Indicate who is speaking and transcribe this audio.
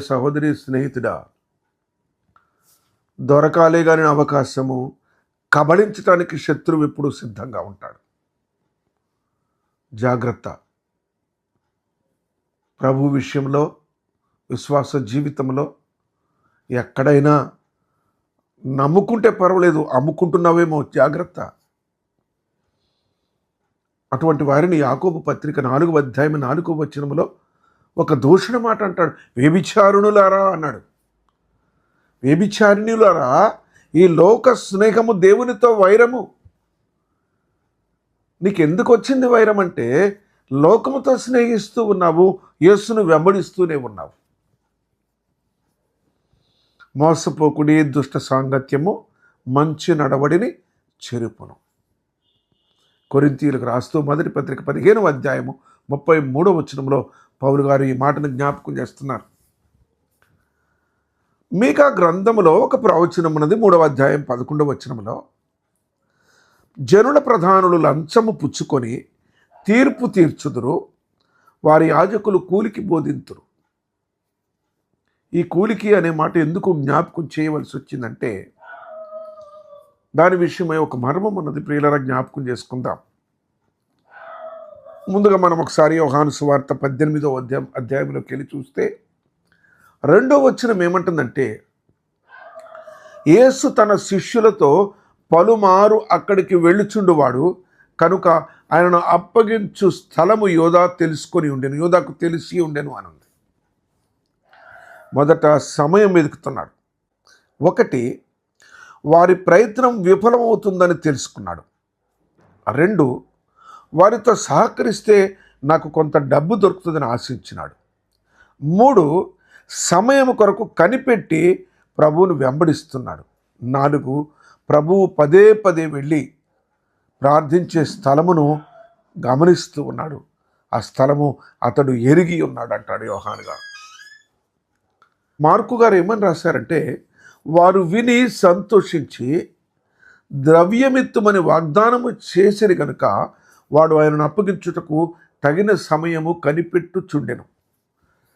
Speaker 1: సహోదరి స్నేహితుడా దొరకాలే కాని అవకాశము కబళించటానికి శత్రువు ఎప్పుడు సిద్ధంగా ఉంటాడు. జాగ్రత్త. ప్రభు విషయంలో విశ్వాస జీవితంలో ఎక్కడైనా నమ్ముకుంటే పర్వాలేదు అమ్ముకుంటున్నావేమో జాగ్రత్త. అటువంటి వారిని యాకోబు పత్రిక నాలుగు అధ్యాయం నాలుగో వచనములో ఒక దూషణ మాట అంటాడు. వ్యభిచారుణులారా అన్నాడు. వ్యభిచారిణులారా ఈ లోక స్నేహము దేవునితో వైరము. నీకెందుకు వచ్చింది వైరం అంటే లోకముతో స్నేహిస్తూ ఉన్నావు యేసును వెంబడిస్తూనే ఉన్నావు. మోసపోకుడి దుష్ట సాంగత్యము మంచి నడవడిని చెరుపును. కొరింతీయులకు రాస్తూ మొదటి పత్రిక పదిహేను అధ్యాయము ముప్పై మూడో వచనంలో పౌలు గారు ఈ మాటను జ్ఞాపకం చేస్తున్నారు. మీకా గ్రంథములో ఒక ప్రవచనం ఉన్నది మూడవ అధ్యాయం పదకొండవ వచనంలో. జనుల ప్రధానులు లంచము పుచ్చుకొని తీర్పు తీర్చుదురు వారి యాజకులు కూలికి బోధింతురు. ఈ కూలికి అనే మాట ఎందుకు జ్ఞాపకం చేయవలసి వచ్చిందంటే దాని విషయమై ఒక మర్మం ఉన్నది. ప్రియులరా జ్ఞాపకం చేసుకుందాం. ముందుగా మనం ఒకసారి యోహాను సువార్త పద్దెనిమిదో అధ్యాయం అధ్యాయంలోకి వెళ్ళి చూస్తే రెండో వచనం ఏమంటుందంటే యేసు తన శిష్యులతో పలుమారు అక్కడికి వెళ్ళుచుండువాడు కనుక ఆయనను అప్పగించు స్థలము యోధా తెలుసుకొని ఉండెను యోధాకు తెలిసి ఉండెను అని ఉంది మొదట సమయం వెతుకుతున్నాడు. ఒకటి వారి ప్రయత్నం విఫలమవుతుందని తెలుసుకున్నాడు. రెండు వారితో సహకరిస్తే నాకు కొంత డబ్బు దొరుకుతుందని ఆశించినాడు. మూడు సమయం కొరకు కనిపెట్టి ప్రభువును వెంబడిస్తున్నాడు. నాలుగు ప్రభువు పదే పదే వెళ్ళి ప్రార్థించే స్థలమును గమనిస్తూ ఉన్నాడు. ఆ స్థలము అతడు ఎరిగి ఉన్నాడు అంటాడు యోహాన్ గారు. మార్కు గారు ఏమని రాశారంటే వారు విని సంతోషించి ద్రవ్యమిత్తుమని వాగ్దానము చేసిరి కనుక వాడు ఆయనను అప్పగించుటకు తగిన సమయము కనిపెట్టుచుండెను.